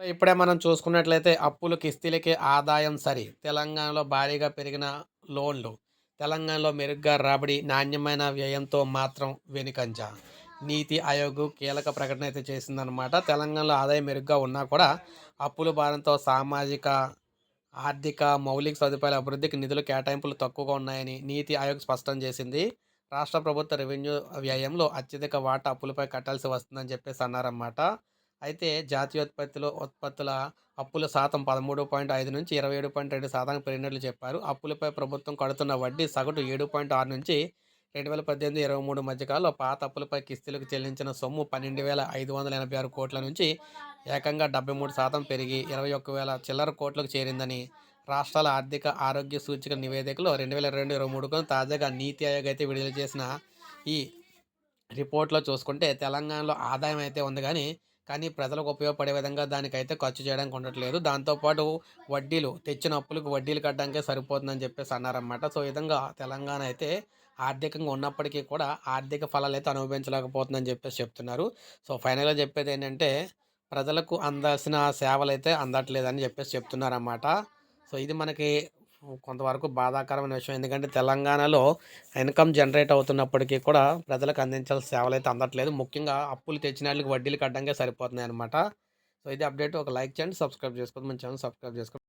ఇప్పుడే మనం చూసుకున్నట్లయితే అప్పులు కిస్తీలకి ఆదాయం సరి. తెలంగాణలో భారీగా పెరిగిన లోన్లు తెలంగాణలో మెరుగ్గా రాబడి నాణ్యమైన వ్యయంతో మాత్రం వెనుకంజ. నీతి ఆయోగ్ కీలక ప్రకటన అయితే చేసిందనమాట తెలంగాణలో ఆదాయం మెరుగ్గా ఉన్నా కూడా అప్పుల భారంతో సామాజిక ఆర్థిక మౌలిక సదుపాయాల అభివృద్ధికి నిధులు కేటాయింపులు తక్కువగా ఉన్నాయని నీతి ఆయోగ్ స్పష్టం చేసింది. రాష్ట్ర ప్రభుత్వ రెవెన్యూ వ్యయంలో అత్యధిక వాటా అప్పులపై కట్టాల్సి వస్తుందని చెప్పేసి అన్నారన్నమాట. అయితే జాతీయోత్పత్తిలో ఉత్పత్తుల అప్పుల శాతం పదమూడు పాయింట్ ఐదు నుంచి ఇరవై ఏడు పాయింట్ రెండు శాతానికి పెరిగినట్లు చెప్పారు. అప్పులపై ప్రభుత్వం కడుతున్న వడ్డీ సగటు ఏడు పాయింట్ ఆరు నుంచి రెండు వేల పద్దెనిమిది ఇరవై మూడు మధ్యకాలంలో పాత అప్పులపై కిస్తీలకు చెల్లించిన సొమ్ము పన్నెండు వేల ఐదు వందల ఎనభై ఆరు కోట్ల నుంచి ఏకంగా డెబ్బై మూడు శాతం పెరిగి ఇరవై ఒక్క వేల చిల్లర కోట్లకు చేరిందని రాష్ట్రాల ఆర్థిక ఆరోగ్య సూచిక నివేదికలో రెండు వేల రెండు ఇరవై మూడుకు తాజాగా నీతి ఆయోగ్ అయితే విడుదల చేసిన ఈ రిపోర్ట్లో చూసుకుంటే తెలంగాణలో ఆదాయం అయితే ఉంది కానీ కానీ ప్రజలకు ఉపయోగపడే విధంగా దానికైతే ఖర్చు చేయడానికి ఉండట్లేదు దాంతోపాటు వడ్డీలు తెచ్చిన అప్పులకు వడ్డీలు కట్టడానికే సరిపోతుందని చెప్పేసి అన్నారన్నమాట. సో ఈ విధంగా తెలంగాణ అయితే ఆర్థికంగా ఉన్నప్పటికీ కూడా ఆర్థిక ఫలాలు అయితే అనుభవించలేకపోతుందని చెప్పేసి చెప్తున్నారు. సో ఫైనల్గా చెప్పేది ఏంటంటే ప్రజలకు అందాల్సిన సేవలు అయితే అందట్లేదని చెప్పేసి చెప్తున్నారన్నమాట. సో ఇది మనకి కొంతవరకు బాధాకరమైన విషయం. ఎందుకంటే తెలంగాణలో ఇన్కమ్ జనరేట్ అవుతున్నప్పటికీ కూడా ప్రజలకు అందించాల్సిన సేవలు అయితే అందట్లేదు. ముఖ్యంగా అప్పులు తెచ్చిన వాళ్ళకి వడ్డీలు కట్టడంగా సరిపోతున్నాయి అనమాట సో ఇది అప్డేట్. ఒక లైక్ చేయండి సబ్స్క్రైబ్ చేసుకోండి. మన ఛానల్ సబ్స్క్రైబ్ చేసుకోండి.